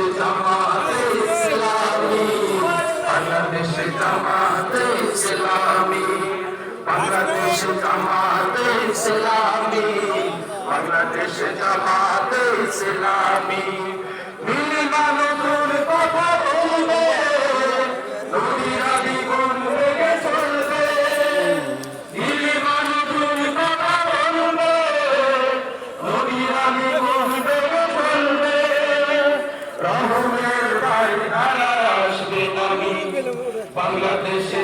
বাংলাদেশ জামাতে ইসলামী। বাংলাদেশ জামাতে ইসলামী। বাংলাদেশ জামাতে ইসলামী। বাংলাদেশ জামাতে ইসলামী নতুন কথা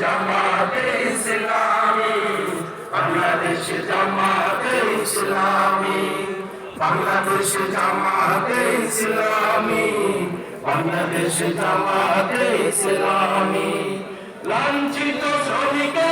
জামাতে ইসলামী বাংলাদেশ জামাতে ইসলামী বাংলাদেশ জামাতে ইসলামী বাংলাদেশ জামাতে ইসলামী। লাঞ্ছিত শ্রমিকের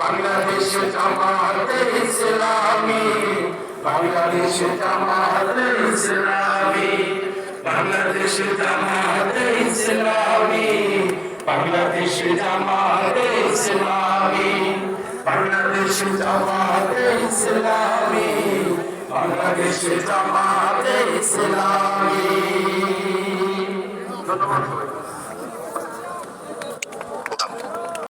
বাংলাদেশ জামাতে ইসলামী, বাংলাদেশ জামাতে ইসলামী, বাংলাদেশ জামাতে ইসলামী, বাংলাদেশ জামাতে ইসলামী, বাংলাদেশ জামাতে ইসলামী, বাংলাদেশ জামাতে ইসলামী।